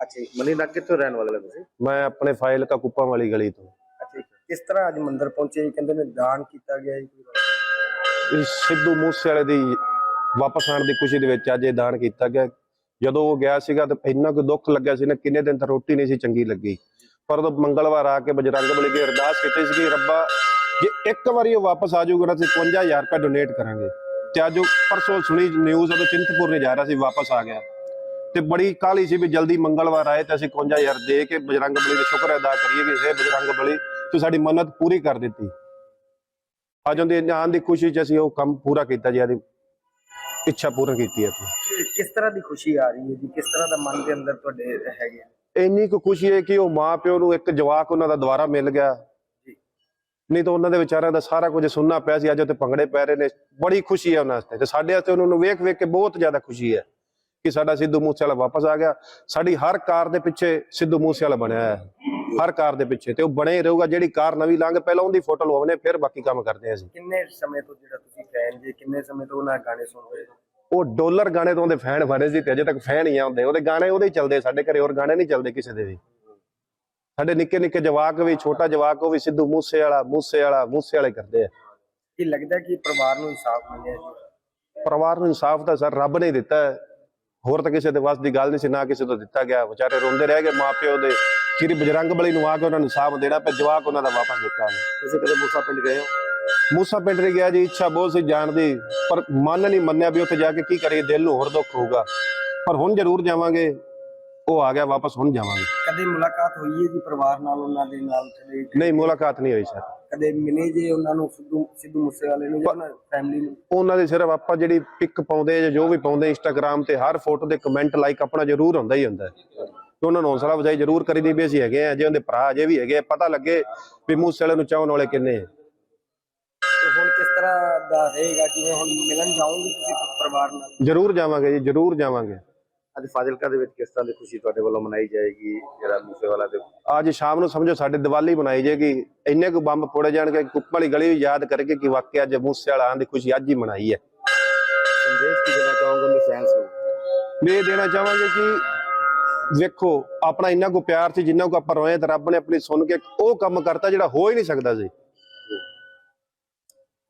ਅੱਛਾ ਜੀ ਮਨੀ ਦਾ ਕਿੱਥੋਂ ਰਹਿਣ ਵਾਲੇ ਹੋ ਤੁਸੀਂ? ਮੈਂ ਆਪਣੇ ਫਾਈਲ ਕਾ ਕੁੱਪਾਂ ਵਾਲੀ ਗਲੀ ਤੋਂ। ਅੱਛਾ ਜੀ ਕਿਸ ਤਰ੍ਹਾਂ ਅੱਜ ਮੰਦਿਰ ਪਹੁੰਚੇ ਜੀ? ਕਹਿੰਦੇ ਨੇ ਦਾਨ ਕੀਤਾ ਗਿਆ ਜੀ ਇਸ ਸਿੱਧੂ ਮੂਸੇ ਵਾਲੇ ਦੀ ਵਾਪਸ ਆਉਣ ਦੀ ਖੁਸ਼ੀ ਦੇ ਵਿੱਚ ਅੱਜ ਇਹ ਦਾਨ ਕੀਤਾ ਗਿਆ। ਜਦੋਂ ਉਹ ਗਿਆ ਸੀਗਾ ਤਾਂ ਇੰਨਾ ਕੁ ਦੁੱਖ ਲੱਗਿਆ ਸੀ ਨਾ ਕਿੰਨੇ ਦਿਨ ਤਾਂ ਰੋਟੀ ਨਹੀਂ ਸੀ ਚੰਗੀ ਲੱਗੀ। ਪਰ ਉਹ ਮੰਗਲਵਾਰ ਆ ਕੇ ਬਜਰੰਗ ਬਲੀ ਦੀ ਅਰਦਾਸ ਕੀਤੀ ਸੀ ਕਿ ਰੱਬਾ ਜੇ ਇੱਕ ਵਾਰੀ ਉਹ ਵਾਪਸ ਆ ਜਾਊਗਾ ਤਾਂ ਅਸੀਂ 55000 ਰੁਪਏ ਡੋਨੇਟ ਕਰਾਂਗੇ। ਤੇ ਅੱਜ ਪਰਸੋਂ ਸੁਣੀ ਨਿਊਜ਼ ਉਹ ਚਿੰਤਪੁਰ ਨੇ ਜਾ ਰਿਹਾ ਸੀ ਵਾਪਸ ਆ ਗਿਆ। ਤੇ ਬੜੀ ਕਾਹਲੀ ਸੀ ਵੀ ਜਲਦੀ ਮੰਗਲਵਾਰ ਆਏ ਤੇ ਅਸੀਂ 55000 ਦੇ ਕੇ ਬਜਰੰਗ ਬਲੀ ਦਾ ਸ਼ੁਕਰ ਅਦਾ ਕਰੀਏ ਕਿ ਇਹ ਬਜਰੰਗ ਬਲੀ ਤੂੰ ਸਾਡੀ ਮੰਨਤ ਪੂਰੀ ਕਰ ਦਿੱਤੀ। ਅੱਜ ਉਹਦੇ ਜਾਨ ਦੀ ਖੁਸ਼ੀ ਚ ਅਸੀਂ ਉਹ ਕੰਮ ਪੂਰਾ ਕੀਤਾ ਜੀ ਆਦੀ ਇੱਛਾ ਪੂਰਨ ਕੀਤੀ ਹੈ ਕਿਸ ਤਰ੍ਹਾਂ ਦੀ ਖੁਸ਼ੀ ਆ ਰਹੀ ਹੈ ਜੀ? ਕਿਸ ਤਰ੍ਹਾਂ ਦਾ ਮਨ ਦੇ ਅੰਦਰ ਤੁਹਾਡੇ ਹੈਗੇ? ਇੰਨੀ ਕੁ ਖੁਸ਼ੀ ਹੈ ਕਿ ਉਹ ਮਾਂ ਪਿਓ ਨੂੰ ਇੱਕ ਜਵਾਕ ਉਹਨਾਂ ਦਾ ਦੁਬਾਰਾ ਮਿਲ ਗਿਆ। ਨਹੀਂ ਤਾਂ ਉਹਨਾਂ ਦੇ ਵਿਚਾਰਿਆਂ ਦਾ ਸਾਰਾ ਕੁਝ ਸੁਣਨਾ ਪਿਆ ਸੀ ਅੱਜ ਉੱਤੇ ਭੰਗੜੇ ਪੈ ਰਹੇ ਨੇ। ਬੜੀ ਖੁਸ਼ੀ ਹੈ ਉਹਨਾਂ ਵਾਸਤੇ ਤੇ ਸਾਡੇ ਵਾਸਤੇ ਉਹਨਾਂ ਨੂੰ ਵੇਖ ਵੇਖ ਕੇ ਬਹੁਤ ਜ਼ਿਆਦਾ ਖੁਸ਼ੀ ਹੈ। ਕਿ ਸਾਡਾ ਸਿੱਧੂ ਮੂਸੇਵਾਲਾ ਵਾਪਸ ਆ ਗਿਆ। ਸਾਡੀ ਹਰ ਕਾਰ ਦੇ ਪਿੱਛੇ ਸਿੱਧੂ ਮੂਸੇਵਾਲਾ ਬਣਿਆ ਹੈ। ਹਰ ਕਾਰ ਦੇ ਪਿੱਛੇ ਤੇ ਉਹ ਬਣੇ ਰਹੂਗਾ ਜਿਹੜੀ ਕਾਰ ਨਵੀਂ ਲੰਘ ਪਹਿਲਾਂ ਉਹਦੀ ਫੋਟੋ ਲਵਾਉਣੇ ਫਿਰ ਬਾਕੀ ਕੰਮ ਕਰਦੇ ਹਾਂ ਅਸੀਂ। ਕਿੰਨੇ ਸਮੇਂ ਤੋਂ ਜਿਹੜਾ ਤੁਸੀਂ ਫੈਨ ਜੀ ਕਿੰਨੇ ਸਮੇਂ ਤੋਂ ਉਹਨਾਂ ਗਾਣੇ ਸੁਣ ਰਹੇ ਹੋ? ਉਹ ਡਾਲਰ ਗਾਣੇ ਤੋਂ ਉਹਦੇ ਫੈਨ ਬਣੇ ਸੀ ਤੇ ਅਜੇ ਤੱਕ ਫੈਨ ਹੀ ਆਉਂਦੇ ਉਹਦੇ। ਗਾਣੇ ਉਹਦੇ ਹੀ ਚੱਲਦੇ ਸਾਡੇ ਘਰੇ ਹੋਰ ਗਾਣੇ ਨਹੀਂ ਚੱਲਦੇ ਕਿਸੇ ਦੇ ਵੀ। ਸਾਡੇ ਨਿੱਕੇ ਨਿੱਕੇ ਜਵਾਕ ਵੀ ਛੋਟਾ ਜਵਾਕ ਉਹ ਵੀ ਸਿੱਧੂ ਮੂਸੇ ਵਾਲਾ ਮੂਸੇ ਵਾਲਾ ਮੂਸੇ ਵਾਲੇ ਕਰਦੇ ਆ। ਕੀ ਲੱਗਦਾ ਕਿ ਪਰਿਵਾਰ ਨੂੰ ਇਨਸਾਫ ਮਿਲਿਆ ਜੀ? ਪਰਿਵਾਰ ਨੂੰ ਇਨਸਾਫ ਤਾਂ ਸਰ ਰੱਬ ਨੇ ਦਿੱਤਾ ਹੈ। ਹੋਰ ਤਾਂ ਕਿਸੇ ਦੇ ਵੱਸ ਦੀ ਗੱਲ ਨਹੀਂ ਸੀ ਨਾ ਕਿਸੇ ਤੋਂ ਦਿੱਤਾ ਗਿਆ। ਵਿਚਾਰੇ ਰੋਂਦੇ ਰਹਿ ਗਏ ਮਾਪਿਓ ਦੇ ਸ਼੍ਰੀ ਬਜਰੰਗ ਬਲੀ ਨੂੰ ਆ ਕੇ ਉਹਨਾਂ ਨੂੰ ਇਨਸਾਫ ਦੇਣਾ ਪਿਆ ਜਵਾਕ ਉਹਨਾਂ ਦਾ ਵਾਪਸ ਦਿੱਤਾ ਉਹਨੇ। ਤੁਸੀਂ ਕਦੇ ਮੂਸਾ ਪਿੰਡ ਗਏ ਹੋ? ਮੂਸਾ ਪਿੰਡ ਨੇ ਗਿਆ ਜੀ ਇੱਛਾ ਬਹੁਤ ਸੀ ਜਾਣ ਦੀ ਪਰ ਮਨ ਨਹੀਂ ਮੰਨਿਆ ਵੀ ਉੱਥੇ ਜਾ ਕੇ ਕੀ ਕਰੀਏ ਦਿਲ ਨੂੰ ਹੋਰ ਦੁੱਖ ਹੋਊਗਾ। ਪਰ ਹੁਣ ਜ਼ਰੂਰ ਜਾਵਾਂਗੇ ਉਹ ਆ ਗਿਆ ਵਾਪਸ ਹੁਣ ਜਾਵਾਂਗੇ। ਕਦੇ ਮੁਲਾਕਾਤ ਹੋਈ ਹੈ ਜੀ ਪਰਿਵਾਰ ਨਾਲ ਉਹਨਾਂ ਦੇ ਨਾਲ ਨਹੀਂ ਮੁਲਾਕਾਤ ਨਹੀਂ ਹੋਈ ਸਰ। ਕਦੇ ਮਿਲੇ ਜੇ ਉਹਨਾਂ ਨੂੰ ਸਿੱਧੂ ਸਿੱਧੂ ਮੂਸੇਵਾਲੇ ਨੂੰ ਜਾਂ ਉਹਨਾਂ ਫੈਮਿਲੀ ਨੂੰ ਉਹਨਾਂ ਦੇ ਸਿਰਫ ਆਪਾਂ ਜਿਹੜੀ ਪਿਕ ਪਾਉਂਦੇ ਜਾਂ ਜੋ ਵੀ ਪਾਉਂਦੇ ਇੰਸਟਾਗ੍ਰam ਤੇ ਹਰ ਫੋਟੋ ਦੇ ਕਮੈਂਟ ਲਾਈਕ ਆਪਣਾ ਜ਼ਰੂਰ ਹੁੰਦਾ ਹੀ ਹੁੰਦਾ ਹੈ। ਤੇ ਉਹਨਾਂ ਨੂੰ ਹੌਸਲਾ ਵਜਾਈ ਜ਼ਰੂਰ ਕਰੀਦੀ ਵੀ ਅਸੀਂ ਹੈਗੇ ਆ ਜੇ ਉਹਦੇ ਭਰਾ ਅਜੇ ਵੀ ਹੈਗੇ ਪਤਾ ਲੱਗੇ ਵੀ ਮੂਸੇ ਵਾਲੇ ਨੂੰ ਚਾਹਣ ਵਾਲੇ ਕਿੰਨੇ ਆ। ਹੁਣ ਕਿਸ ਤਰ੍ਹਾਂ ਦਾ ਰਹੇਗਾ ਜਿਵੇਂ ਹੁਣ ਮਿਲਣ ਜਾਓਗੇ ਤੁਸੀਂ ਪਰਿਵਾਰ ਨਾਲ ਜ਼ਰੂਰ ਜਾਵਾਂਗੇ ਜੀ ਜ਼ਰੂਰ ਜਾਵਾਂਗੇ ਅੱਜ ਫਾਜ਼ਿਲਕਾ ਦੇ ਵਿੱਚ ਕਿਸ ਤਰ੍ਹਾਂ ਦੀ ਖੁਸ਼ੀ ਤੁਹਾਡੇ ਵੱਲੋਂ ਮਨਾਈ ਜਾਏਗੀ ਜਿਹੜਾ ਮੂਸੇਵਾਲਾ ਦੇ ਅੱਜ ਸ਼ਾਮ ਨੂੰ ਸਮਝੋ ਸਾਡੇ ਦੀਵਾਲੀ ਬਣਾਈ ਜਾਏਗੀ ਇੰਨੇ ਕੁ ਬੰਬ ਫੋੜੇ ਜਾਣਗੇ ਕੁੱਪ ਵਾਲੀ ਗਲੀ ਵੀ ਯਾਦ ਕਰਕੇ ਕਿ ਵਾਕਿਆ ਅੱਜ ਮੂਸੇ ਵਾਲਾ ਆਉਣ ਦੀ ਖੁਸ਼ੀ ਅੱਜ ਹੀ ਮਨਾਈ ਹੈ। ਸੰਦੇਸ਼ ਕੀ ਦੇਣਾ ਚਾਹੋਗੇ ਮੇਰੇ ਫੈਨਸ ਨੂੰ? ਮੈਂ ਦੇਣਾ ਚਾਹਾਂਗੇ ਕਿ ਵੇਖੋ ਆਪਣਾ ਇੰਨਾ ਕੋ ਪਿਆਰ ਸੀ ਜਿੰਨਾ ਕੋ ਆਪਾਂ ਰੋਏ ਤੇ ਰੱਬ ਨੇ ਆਪਣੀ ਸੁਣ ਕੇ ਉਹ ਕੰਮ ਕਰਤਾ ਜਿਹੜਾ ਹੋ ਹੀ ਨਹੀਂ ਸਕਦਾ ਸੀ।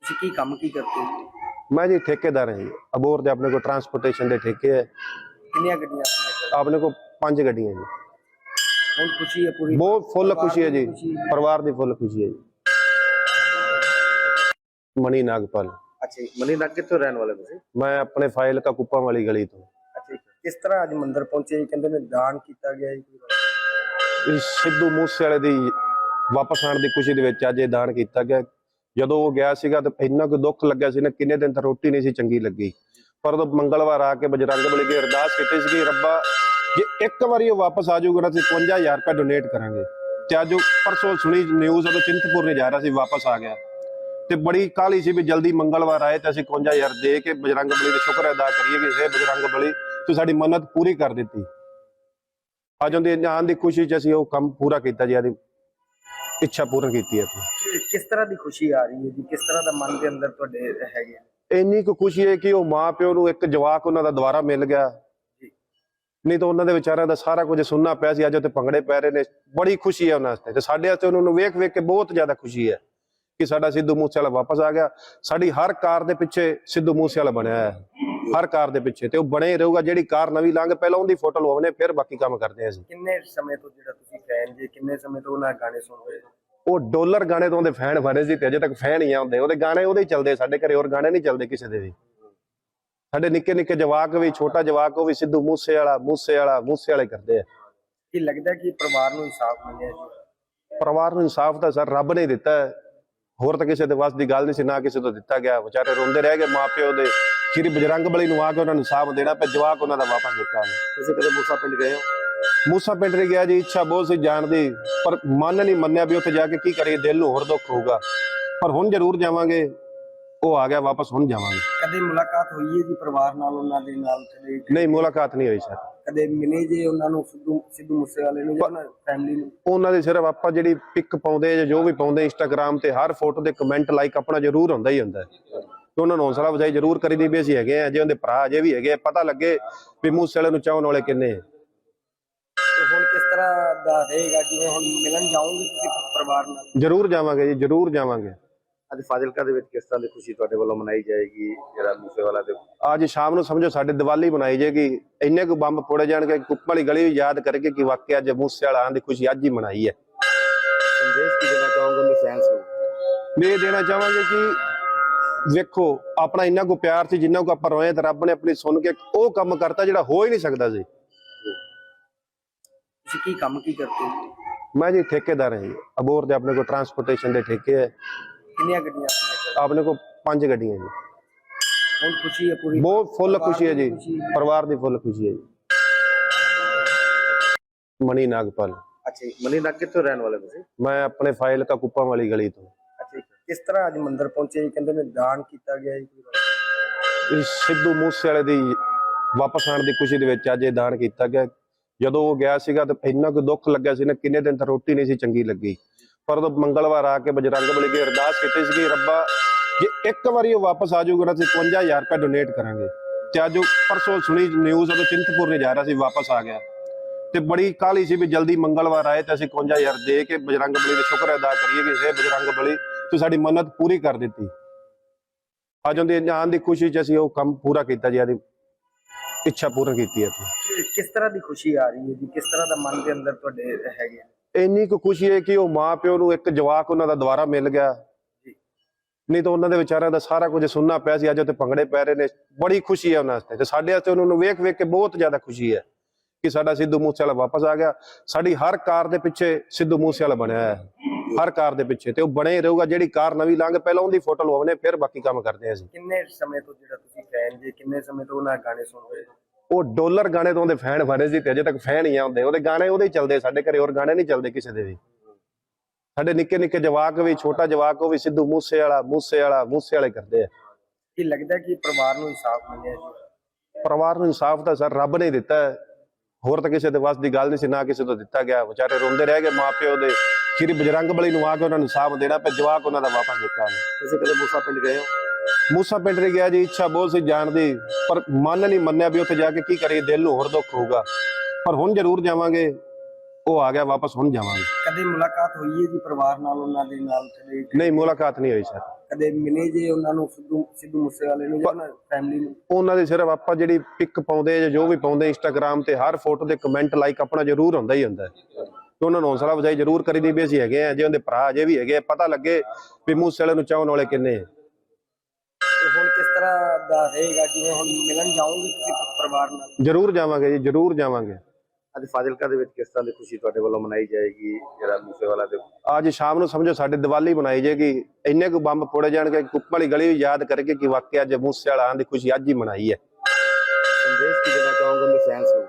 ਤੁਸੀਂ ਕੀ ਕੰਮ ਕੀ ਕਰਦੇ ਹੋ? ਮੈਂ ਜੀ ਠੇਕੇਦਾਰ ਹਾਂ ਜੀ ਅਬੋਰ ਦੇ ਆਪਣੇ ਕੋ ਟਰਾਂਸਪੋਰਟੇਸ਼ਨ ਦੇ ਠੇਕੇ ਹੈ। ਕਿੰਨੀਆਂ ਗੱਡੀਆਂ ਕੋਲ? ਆਪਣੇ ਕੋ ਪੰਜ ਗੱਡੀਆਂ ਜੀ। ਹੁਣ ਖੁਸ਼ੀ ਹੈ ਪੂਰੀ? ਬਹੁਤ ਫੁੱਲ ਖੁਸ਼ੀ ਹੈ ਜੀ। ਪਰਿਵਾਰ ਦੀ ਫੁੱਲ ਖੁਸ਼ੀ ਹੈ ਜੀ। ਮਣੀ ਨਾਗਪਾਲ। ਅੱਛਾ ਜੀ ਮਨੀ ਦਾ ਕਿੱਥੋਂ ਰਹਿਣ ਵਾਲੇ ਤੁਸੀਂ? ਮੈਂ ਆਪਣੇ ਫਾਈਲ ਕਾ ਕੁੱਪਾਂ ਵਾਲੀ ਗਲੀ ਤੋਂ। ਅੱਛਾ ਜੀ ਕਿਸ ਤਰ੍ਹਾਂ ਅੱਜ ਮੰਦਿਰ ਪਹੁੰਚੇ ਜੀ? ਕਹਿੰਦੇ ਨੇ ਦਾਨ ਕੀਤਾ ਗਿਆ ਜੀ। ਇਸ ਸਿੱਧੂ ਮੂਸੇ ਵਾਲੇ ਦੀ ਵਾਪਸ ਆਉਣ ਦੀ ਖੁਸ਼ੀ ਦੇ ਵਿੱਚ ਅੱਜ ਇਹ ਦਾਨ ਕੀਤਾ ਗਿਆ। ਜਦੋਂ ਉਹ ਗਿਆ ਸੀਗਾ ਤਾਂ ਇੰਨਾ ਕੁ ਦੁੱਖ ਲੱਗਿਆ ਸੀ ਨਾ ਕਿੰਨੇ ਦਿਨ ਤਾਂ ਰੋਟੀ ਨਹੀਂ ਸੀ ਚੰਗੀ ਲੱਗੀ। ਪਰ ਮੰਗਲਵਾਰ ਆ ਕੇ ਬਜਰੰਗ ਬਲੀ ਦੀ ਅਰਦਾਸ ਕੀਤੀ ਸੀ ਕਿ ਰੱਬਾ, ਜੇ ਇੱਕ ਵਾਰੀ ਉਹ ਵਾਪਸ ਆ ਜਾਊਗਾ ਅਸੀਂ 55000 ਰੁਪਏ ਡੋਨੇਟ ਕਰਾਂਗੇ। ਤੇ ਅੱਜ ਪਰਸੋਂ ਸੁਣੀ ਨਿਊਜ਼ ਉਹ ਚਿੰਤਪੁਰ ਨੇ ਜਾ ਰਿਹਾ ਸੀ, ਵਾਪਸ ਆ ਗਿਆ। ਤੇ ਬੜੀ ਕਾਹਲੀ ਸੀ ਵੀ ਜਲਦੀ ਮੰਗਲਵਾਰ ਆਏ ਤੇ ਅਸੀਂ 55000 ਦੇ ਕੇ ਬਜਰੰਗ ਬਲੀ ਦਾ ਸ਼ੁਕਰ ਅਦਾ ਕਰੀਏ ਕਿ ਇਹ ਬਜਰੰਗ ਬਲੀ, ਤੂੰ ਸਾਡੀ ਮੰਨਤ ਪੂਰੀ ਕਰ ਦਿੱਤੀ। ਅੱਜ ਉਹਦੇ ਜਾਨ ਦੀ ਖੁਸ਼ੀ ਚ ਅਸੀਂ ਉਹ ਕੰਮ ਪੂਰਾ ਕੀਤਾ ਜੀ, ਆਦੀ ਇੱਛਾ ਪੂਰਨ ਕੀਤੀ ਹੈ। ਕਿਸ ਤਰ੍ਹਾਂ ਦੀ ਖੁਸ਼ੀ ਆ ਰਹੀ ਹੈ ਜੀ? ਕਿਸ ਤਰ੍ਹਾਂ ਦਾ ਮਨ ਦੇ ਅੰਦਰ ਤੁਹਾਡੇ ਹੈਗੇ ਇੰਨੀ ਕੁ ਖੁਸ਼ੀ ਹੈ ਕਿ ਉਹ ਮਾਂ ਪਿਓ ਨੂੰ ਇੱਕ ਜਵਾਕ ਉਹਨਾਂ ਦਾ ਦੁਬਾਰਾ ਮਿਲ ਗਿਆ। ਨਹੀਂ ਤਾਂ ਉਹਨਾਂ ਦੇ ਵਿਚਾਰਿਆਂ ਦਾ ਸਾਰਾ ਕੁਝ ਸੁਣਨਾ ਪਿਆ ਸੀ ਅੱਜ ਉੱਤੇ ਭੰਗੜੇ ਪੈ ਰਹੇ ਨੇ। ਬੜੀ ਖੁਸ਼ੀ ਹੈ ਉਹਨਾਂ ਵਾਸਤੇ। ਤੇ ਸਾਡੇ ਵਾਸਤੇ ਉਹਨਾਂ ਨੂੰ ਵੇਖ ਵੇਖ ਕੇ ਬਹੁਤ ਜ਼ਿਆਦਾ ਖੁਸ਼ੀ ਹੈ ਕਿ ਸਾਡਾ ਸਿੱਧੂ ਮੂਸੇਵਾਲਾ ਵਾਪਸ ਆ ਗਿਆ। ਸਾਡੀ ਹਰ ਕਾਰ ਦੇ ਪਿੱਛੇ ਸਿੱਧੂ ਮੂਸੇਵਾਲਾ ਬਣਿਆ ਹੈ। ਹਰ ਕਾਰ ਦੇ ਪਿੱਛੇ ਤੇ ਉਹ ਬਣੇ ਰਹੂਗਾ। ਜਿਹੜੀ ਕਾਰ ਨਵੀਂ ਲੰਘ ਪਹਿਲਾਂ ਉਹਦੀ ਫੋਟੋ ਲਵਾਉਣੇ ਫਿਰ ਬਾਕੀ ਕੰਮ ਕਰਦੇ ਹਾਂ ਅਸੀਂ। ਕਿੰਨੇ ਸਮੇਂ ਤੋਂ ਜਿਹੜਾ ਤੁਸੀਂ ਫੈਨ ਜੀ ਕਿੰਨੇ ਸਮੇਂ ਤੋਂ ਉਹਨਾਂ ਦੇ ਗਾਣੇ ਸੁਣ ਰਹੇ ਹੋ? ਉਹ ਡਾਲਰ ਗਾਣੇ ਤੋਂ ਉਹਦੇ ਫੈਨ ਬਣੇ ਸੀ ਤੇ ਅਜੇ ਤੱਕ ਫੈਨ ਹੀ ਆਉਂਦੇ ਉਹਦੇ। ਗਾਣੇ ਉਹਦੇ ਹੀ ਚੱਲਦੇ ਸਾਡੇ ਘਰੇ ਹੋਰ ਗਾਣੇ ਨਹੀਂ ਚੱਲਦੇ ਕਿਸੇ ਦੇ ਵੀ। ਸਾਡੇ ਨਿੱਕੇ ਨਿੱਕੇ ਜਵਾਕ ਵੀ ਛੋਟਾ ਜਵਾਕ ਉਹ ਵੀ ਸਿੱਧੂ ਮੂਸੇ ਵਾਲਾ ਮੂਸੇ ਵਾਲਾ ਮੂਸੇ ਵਾਲੇ ਕਰਦੇ ਆ। ਕੀ ਲੱਗਦਾ ਕਿ ਪਰਿਵਾਰ ਨੂੰ ਇਨਸਾਫ ਮਿਲਿਆ ਜੀ? ਪਰਿਵਾਰ ਨੂੰ ਇਨਸਾਫ ਤਾਂ ਸਰ ਰੱਬ ਨੇ ਦਿੱਤਾ ਹੋਰ ਤਾਂ ਕਿਸੇ ਦੇ ਵੱਸ ਦੀ ਗੱਲ ਨਹੀਂ ਸੀ ਨਾ ਕਿਸੇ ਤੋਂ ਦਿੱਤਾ ਗਿਆ। ਵਿਚਾਰੇ ਰੋਂਦੇ ਰਹਿ ਗਏ ਮਾਪਿਓ ਦੇ। ਸ਼੍ਰੀ ਬਜਰੰਗ ਬਲੀ ਨੂੰ ਆ ਕੇ ਉਹਨਾਂ ਨੂੰ ਇਨਸਾਫ ਦੇਣਾ ਪਿਆ ਜਵਾਕ ਉਹਨਾਂ ਦਾ ਵਾਪਸ ਦਿੱਤਾ ਤੁਸੀਂ ਕਦੇ ਮੂਸਾ ਪਿੰਡ ਗਏ ਹੋ? ਮੂਸਾ ਪਿੰਡ ਨੇ ਗਿਆ ਜੀ ਇੱਛਾ ਬਹੁਤ ਸੀ ਜਾਣ ਦੀ। ਪਰ ਮਨ ਨਹੀਂ ਮੰਨਿਆ ਵੀ ਉੱਥੇ ਜਾ ਕੇ ਕੀ ਕਰੀਏ ਦਿਲ ਨੂੰ ਹੋਰ ਦੁੱਖ ਹੋਊਗਾ। ਪਰ ਹੁਣ ਜ਼ਰੂਰ ਜਾਵਾਂਗੇ ਉਹ ਆ ਗਿਆ ਵਾਪਸ ਹੁਣ ਜਾਵਾਂਗੇ। ਕਦੇ ਮੁਲਾਕਾਤ ਹੋਈ ਹੈ ਜੀ ਪਰਿਵਾਰ ਨਾਲ ਉਹਨਾਂ ਦੇ ਨਾਲ ਕਦੇ ਨਹੀਂ ਮੁਲਾਕਾਤ ਨਹੀਂ ਹੋਈ ਸਰ। ਕਦੇ ਮਿਲੇ ਜੇ ਉਹਨਾਂ ਨੂੰ ਸਿੱਧੂ ਸਿੱਧੂ ਮੂਸੇਵਾਲੇ ਨੂੰ ਜਾਂ ਫੈਮਿਲੀ ਨੂੰ? ਉਹਨਾਂ ਦੇ ਸਿਰਫ ਆਪਾਂ ਜਿਹੜੀ ਪਿਕ ਪਾਉਂਦੇ ਜਾਂ ਜੋ ਵੀ ਪਾਉਂਦੇ ਇੰਸਟਾਗ੍ਰam ਤੇ ਹਰ ਫੋਟੋ ਦੇ ਕਮੈਂਟ ਲਾਈਕ ਆਪਣਾ ਜ਼ਰੂਰ ਹੁੰਦਾ ਹੀ ਹੁੰਦਾ। ਤੇ ਉਹਨਾਂ ਨੂੰ ਹੌਸਲਾ ਵਜਾਈ ਜ਼ਰੂਰ ਕਰੀਦੀ ਵੀ ਅਸੀਂ ਹੈਗੇ ਆ ਜੇ ਉਹਦੇ ਭਰਾ ਅਜੇ ਵੀ ਹੈਗੇ ਪਤਾ ਲੱਗੇ ਵੀ ਮੂਸੇ ਵਾਲੇ ਨੂੰ ਚਾਹਣ ਵਾਲੇ ਕਿੰਨੇ ਆ। ਤੇ ਹੁਣ ਕਿਸ ਤਰ੍ਹਾਂ ਦਾ ਰਹੇਗਾ? ਜਿਵੇਂ ਹੁਣ ਮਿਲਣ ਜਾਓਗੇ ਤੁਸੀਂ ਪਰਿਵਾਰ ਨਾਲ? ਜ਼ਰੂਰ ਜਾਵਾਂਗੇ ਜੀ ਜ਼ਰੂਰ ਜਾਵਾਂਗੇ। ਅੱਜ ਫਾਜ਼ਿਲਕਾ ਦੇ ਵਿੱਚ ਕਿਸ ਤਰ੍ਹਾਂ ਦੀ ਖੁਸ਼ੀ ਤੁਹਾਡੇ ਵੱਲੋਂ ਮਨਾਈ ਜਾਏਗੀ? ਜਿਹੜਾ ਮੂਸੇਵਾਲਾ ਦੇ ਅੱਜ ਸ਼ਾਮ ਨੂੰ ਸਮਝੋ ਸਾਡੇ ਦੀਵਾਲੀ ਬਣਾਈ ਜਾਏਗੀ। ਇੰਨੇ ਕੁ ਬੰਬ ਫੋੜੇ ਜਾਣਗੇ ਕੁੱਪ ਵਾਲੀ ਗਲੀ ਵੀ ਯਾਦ ਕਰਕੇ ਕਿ ਵਾਕਿਆ ਅੱਜ ਮੂਸੇ ਵਾਲਾ ਦੀ ਖੁਸ਼ੀ ਅੱਜ ਹੀ ਮਨਾਈ ਹੈ। ਸੰਦੇਸ਼ ਕੀ ਦੇਣਾ ਚਾਹੋਗੇ ਮੇਰੇ ਫੈਨਸ ਨੂੰ? ਮੈਂ ਇਹ ਦੇਣਾ ਚਾਹਾਂਗੇ ਕਿ ਵੇਖੋ ਆਪਣਾ ਇੰਨਾ ਕੋ ਪਿਆਰ ਸੀ ਜਿੰਨਾ ਕੋ ਆਪਾਂ ਰੋਏ ਤਾਂ ਰੱਬ ਨੇ ਆਪਣੀ ਸੁਣ ਕੇ ਉਹ ਕੰਮ ਕਰਤਾ ਜਿਹੜਾ ਹੋ ਹੀ ਨਹੀਂ ਸਕਦਾ ਸੀ। ਤੁਸੀਂ ਕੀ ਕੰਮ ਕੀ ਕਰਦੇ ਹੋ? ਮੈਂ ਜੀ ਠੇਕੇਦਾਰ ਹਾਂ ਜੀ। ਅਬੋਰ ਦੇ ਆਪਣੇ ਕੋ ਟਰਾਂਸਪੋਰਟੇਸ਼ਨ ਦੇ ਠੇਕੇ ਹੈ। ਕਿੰਨੀਆਂ ਗੱਡੀਆਂ ਆਪਣੀਆਂ ਚੱਲ ਆਪਣੇ ਕੋ ਪੰਜ ਗੱਡੀਆਂ ਜੀ। ਹੁਣ ਖੁਸ਼ੀ ਹੈ ਪੂਰੀ? ਬਹੁਤ ਫੁੱਲ ਖੁਸ਼ੀ ਹੈ ਜੀ। ਖੁਸ਼ੀ? ਹੈ। ਪਰਿਵਾਰ ਦੀ ਫੁੱਲ ਖੁਸ਼ੀ ਹੈ ਜੀ। ਮਣੀ ਨਾਗਪਾਲ। ਅੱਛਾ ਜੀ, ਮਨੀ ਨਾਗ ਕਿੱਥੋਂ ਰਹਿਣ ਵਾਲੇ ਤੁਸੀਂ? ਮੈਂ ਆਪਣੇ ਫਾਈਲ ਕਾ ਕੁੱਪਾਂ ਵਾਲੀ ਗਲੀ ਤੋਂ। ਅੱਛਾ ਜੀ। ਕਿਸ ਤਰ੍ਹਾਂ ਅੱਜ ਮੰਦਿਰ ਪਹੁੰਚੇ ਜੀ? ਕਹਿੰਦੇ ਨੇ ਦਾਨ ਕੀਤਾ ਗਿਆ ਜੀ। ਸਿੱਧੂ ਮੂਸੇ ਵਾਲੇ ਦੀ ਵਾਪਸ ਆਉਣ ਦੀ ਖੁਸ਼ੀ ਦੇ ਵਿੱਚ ਅੱਜ ਇਹ ਦਾਨ ਕੀਤਾ ਗਿਆ। ਜਦੋਂ ਉਹ ਗਿਆ ਸੀਗਾ ਤਾਂ ਇੰਨਾ ਕੁ ਦੁੱਖ ਲੱਗਿਆ ਸੀ ਨਾ, ਕਿੰਨੇ ਦਿਨ ਤੱਕ ਰੋਟੀ ਨਹੀਂ ਸੀ ਚੰਗੀ ਲੱਗੀ। ਪਰ ਉਹ ਮੰਗਲਵਾਰ ਆ ਕੇ ਬਜਰੰਗ ਬਲੀ ਦੀ ਅਰਦਾਸ ਕੀਤੀ ਸੀ ਕਿ ਰੱਬਾ, ਜੇ ਇੱਕ ਵਾਰੀ ਉਹ ਵਾਪਸ ਆ ਜਾਊਗਾ ਤਾਂ ਅਸੀਂ 51000 ਰੁਪਏ ਡੋਨੇਟ ਕਰਾਂਗੇ। ਤੇ ਅੱਜ ਪਰਸੋਂ ਸੁਣੀ ਨਿਊਜ਼ ਉਦੋਂ ਚਿੰਤਪੁਰ ਨੇ ਜਾ ਰਿਹਾ ਸੀ, ਵਾਪਸ ਆ ਗਿਆ। ਤੇ ਬੜੀ ਕਾਹਲੀ ਸੀ ਵੀ ਜਲਦੀ ਮੰਗਲਵਾਰ ਆਏ ਤੇ ਅਸੀਂ 51000 ਦੇ ਕੇ ਬਜਰੰਗ ਬਲੀ ਦਾ ਸ਼ੁਕਰ ਅਦਾ ਕਰੀਏ ਕਿ ਇਹ ਬਜਰੰਗ ਬਲੀ, ਤੂੰ ਸਾਡੀ ਮੰਨਤ ਪੂਰੀ ਕਰ ਦਿੱਤੀ। ਅੱਜ ਉਹਦੇ ਜਾਣ ਦੀ ਖੁਸ਼ੀ ਚ ਅਸੀਂ ਉਹ ਕੰਮ ਪੂਰਾ ਕੀਤਾ ਜੀ ਆਦੀ ਇੱਛਾ ਪੂਰਨ ਕੀਤੀ ਹੈ ਕਿਸ ਤਰ੍ਹਾਂ ਦੀ ਖੁਸ਼ੀ ਆ ਰਹੀ ਹੈ ਜੀ? ਕਿਸ ਤਰ੍ਹਾਂ ਦਾ ਮਨ ਦੇ ਅੰਦਰ ਤੁਹਾਡੇ ਹੈਗੇ ਆ? ਇੰਨੀ ਕੁ ਖੁਸ਼ੀ ਹੈ ਕਿ ਉਹ ਮਾਂ ਪਿਓ ਨੂੰ ਇੱਕ ਜਵਾਕ ਉਹਨਾਂ ਦਾ ਦੁਬਾਰਾ ਮਿਲ ਗਿਆ। ਨਹੀਂ ਤਾਂ ਉਹਨਾਂ ਦੇ ਵਿਚਾਰਿਆਂ ਦਾ ਸਾਰਾ ਕੁਝ ਸੁਣਨਾ ਪਿਆ ਸੀ ਅੱਜ ਉੱਤੇ ਭੰਗੜੇ ਪੈ ਰਹੇ ਨੇ। ਬੜੀ ਖੁਸ਼ੀ ਹੈ ਉਹਨਾਂ ਵਾਸਤੇ। ਤੇ ਸਾਡੇ ਵਾਸਤੇ ਉਹਨਾਂ ਨੂੰ ਵੇਖ ਵੇਖ ਕੇ ਬਹੁਤ ਜ਼ਿਆਦਾ ਖੁਸ਼ੀ ਹੈ ਕਿ ਸਾਡਾ ਸਿੱਧੂ ਮੂਸੇਵਾਲਾ ਵਾਪਸ ਆ ਗਿਆ। ਸਾਡੀ ਹਰ ਕਾਰ ਦੇ ਪਿੱਛੇ ਸਿੱਧੂ ਮੂਸੇਵਾਲਾ ਬਣਿਆ ਹੈ। ਹਰ ਕਾਰ ਦੇ ਪਿੱਛੇ ਤੇ ਉਹ ਬਣੇ ਰਹੂਗਾ। ਜਿਹੜੀ ਕਾਰ ਨਵੀਂ ਲੰਘ ਪਹਿਲਾਂ ਉਹਦੀ ਫੋਟੋ ਲਵਾਉਣੇ ਫਿਰ ਬਾਕੀ ਕੰਮ ਕਰਦੇ ਹਾਂ ਅਸੀਂ। ਕਿੰਨੇ ਸਮੇਂ ਤੋਂ ਜਿਹੜਾ ਤੁਸੀਂ ਫੈਨ ਜੀ ਕਿੰਨੇ ਸਮੇਂ ਤੋਂ ਉਹਨਾਂ ਗਾਣੇ ਸੁਣ ਰਹੇ ਹੋ? ਉਹ ਡਾਲਰ ਗਾਣੇ ਤੋਂ ਉਹਦੇ ਫੈਨ ਬਣੇ ਸੀ ਤੇ ਅਜੇ ਤੱਕ ਫੈਨ ਹੀ ਆ ਹੁੰਦੇ ਉਹਦੇ ਗਾਣੇ ਉਹਦੇ ਹੀ ਚੱਲਦੇ ਸਾਡੇ ਘਰੇ ਹੋਰ ਗਾਣੇ ਨਹੀਂ ਚੱਲਦੇ ਕਿਸੇ ਦੇ ਵੀ। ਸਾਡੇ ਨਿੱਕੇ ਨਿੱਕੇ ਜਵਾਕ ਵੀ ਛੋਟਾ ਜਵਾਕ ਉਹ ਵੀ ਸਿੱਧੂ ਮੂਸੇ ਵਾਲਾ ਮੂਸੇ ਵਾਲਾ ਮੂਸੇ ਵਾਲੇ ਕਰਦੇ ਆ। ਕੀ ਲੱਗਦਾ ਕਿ ਪਰਿਵਾਰ ਨੂੰ ਇਨਸਾਫ ਮਿਲਿਆ ਜੀ? ਪਰਿਵਾਰ ਨੂੰ ਇਨਸਾਫ ਤਾਂ ਸਰ ਰੱਬ ਨੇ ਦਿੱਤਾ ਹੈ। ਹੋਰ ਤਾਂ ਕਿਸੇ ਦੇ ਵੱਸ ਦੀ ਗੱਲ ਨਹੀਂ ਸੀ ਨਾ ਕਿਸੇ ਤੋਂ ਦਿੱਤਾ ਗਿਆ। ਵਿਚਾਰੇ ਰੋਂਦੇ ਰਹਿ ਗਏ ਮਾਪਿਓ ਦੇ। ਸ਼੍ਰੀ ਬਜਰੰਗ ਬਲੀ ਨੂੰ ਆ ਕੇ ਉਹਨਾਂ ਨੂੰ ਇਨਸਾਫ ਦੇਣਾ ਪਿਆ ਜਵਾਕ ਉਹਨਾਂ ਦਾ ਵਾਪਸ ਦਿੱਤਾ ਉਹਨੇ। ਤੁਸੀਂ ਕਦੇ ਮੂਸਾ ਪਿੰਡ ਗਏ ਹੋ? ਮੂਸਾ ਪਿੰਡ ਨੇ ਗਿਆ ਜੀ ਇੱਛਾ ਬਹੁਤ ਸੀ ਜਾਣ ਦੀ ਪਰ ਮਨ ਨਹੀਂ ਮੰਨਿਆ ਵੀ ਉੱਥੇ ਜਾ ਕੇ ਕੀ ਕਰੀਏ ਦਿਲ ਨੂੰ ਹੋਰ ਦੁੱਖ ਹੋਊਗਾ। ਪਰ ਹੁਣ ਜ਼ਰੂਰ ਜਾਵਾਂਗੇ ਉਹ ਆ ਗਿਆ ਵਾਪਸ ਹੁਣ ਜਾਵਾਂਗੇ। ਕਦੇ ਮੁਲਾਕਾਤ ਹੋਈ ਹੈ ਜੀ ਪਰਿਵਾਰ ਨਾਲ ਉਹਨਾਂ ਦੇ ਨਾਲ ਕਦੇ? ਨਹੀਂ ਮੁਲਾਕਾਤ ਨਹੀਂ ਹੋਈ ਸਰ। ਕਦੇ ਮਿਲੇ ਜੇ ਉਹਨਾਂ ਨੂੰ ਸਿੱਧੂ ਸਿੱਧੂ ਮੂਸੇਵਾਲੇ ਨੂੰ ਜਾਂ ਫੈਮਿਲੀ ਨੂੰ? ਉਹਨਾਂ ਦੀ ਸਿਰਫ ਆਪਾਂ ਜਿਹੜੀ ਪਿਕ ਪਾਉਂਦੇ ਜਾਂ ਜੋ ਵੀ ਪਾਉਂਦੇ ਇੰਸਟਾਗ੍ਰam ਤੇ ਹਰ ਫੋਟੋ ਦੇ ਕਮੈਂਟ ਲਾਈਕ ਆਪਣਾ ਜ਼ਰੂਰ ਹੁੰਦਾ ਹੀ ਹੁੰਦਾ। ਤੇ ਉਹਨਾਂ ਨੂੰ ਹੌਸਲਾ ਵਜਾਈ ਜ਼ਰੂਰ ਕਰੀਦੀ ਵੀ ਅਸੀਂ ਹੈਗੇ ਆ ਜੇ ਉਹਦੇ ਭਰਾ ਅਜੇ ਵੀ ਹੈਗੇ ਪਤਾ ਲੱਗੇ ਵੀ ਮੂਸੇ ਵਾਲੇ ਨੂੰ ਚਾਹਣ ਵਾਲੇ ਕਿੰਨੇ ਆ। ਤੇ ਹੁਣ ਕਿਸ ਤਰ੍ਹਾਂ ਦਾ ਰਹੇਗਾ? ਜਿਵੇਂ ਹੁਣ ਮਿਲਣ ਜਾਓਗੇ ਤੁਸੀਂ ਪਰਿਵਾਰ ਨਾਲ? ਜ਼ਰੂਰ ਜਾਵਾਂਗੇ ਜੀ ਜ਼ਰੂਰ ਜਾਵਾਂਗੇ। ਅੱਜ ਫਾਜ਼ਿਲਕਾ ਦੇ ਵਿੱਚ ਕਿਸ ਤਰ੍ਹਾਂ ਦੀ ਖੁਸ਼ੀ ਤੁਹਾਡੇ ਵੱਲੋਂ ਮਨਾਈ ਜਾਏਗੀ? ਜਿਹੜਾ ਮੂਸੇਵਾਲਾ ਦੇ ਅੱਜ ਸ਼ਾਮ ਨੂੰ ਸਮਝੋ ਸਾਡੇ ਦੀਵਾਲੀ ਬਣਾਈ ਜਾਏਗੀ। ਇੰਨੇ ਕੁ ਬੰਬ ਫੋੜੇ ਜਾਣਗੇ ਕੁੱਪ ਵਾਲੀ ਗਲੀ ਵੀ ਯਾਦ ਕਰਕੇ ਕਿ ਵਾਕਿਆ ਅੱਜ ਮੂਸੇ ਵਾਲਾ ਦੀ ਖੁਸ਼ੀ ਅੱਜ ਹੀ ਮਨਾਈ ਹੈ। ਸੰਦੇਸ਼ ਕੀ ਦੇਣਾ ਚਾਹੋਗੇ ਮੇਰੇ ਫੈਨਸ ਨੂੰ?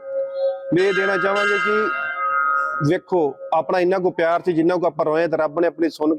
ਮੈਂ ਇਹ ਦੇਣਾ ਚਾਹਾਂਗੇ ਕਿ ਵੇਖੋ ਆਪਣਾ ਇੰਨਾ ਕੋ ਪਿਆਰ ਸੀ ਜਿੰਨਾ ਕੋ ਆਪਾਂ ਰੋਏ ਤਾਂ ਰੱਬ ਨੇ ਆਪਣੀ ਸੁਣ ਕੇ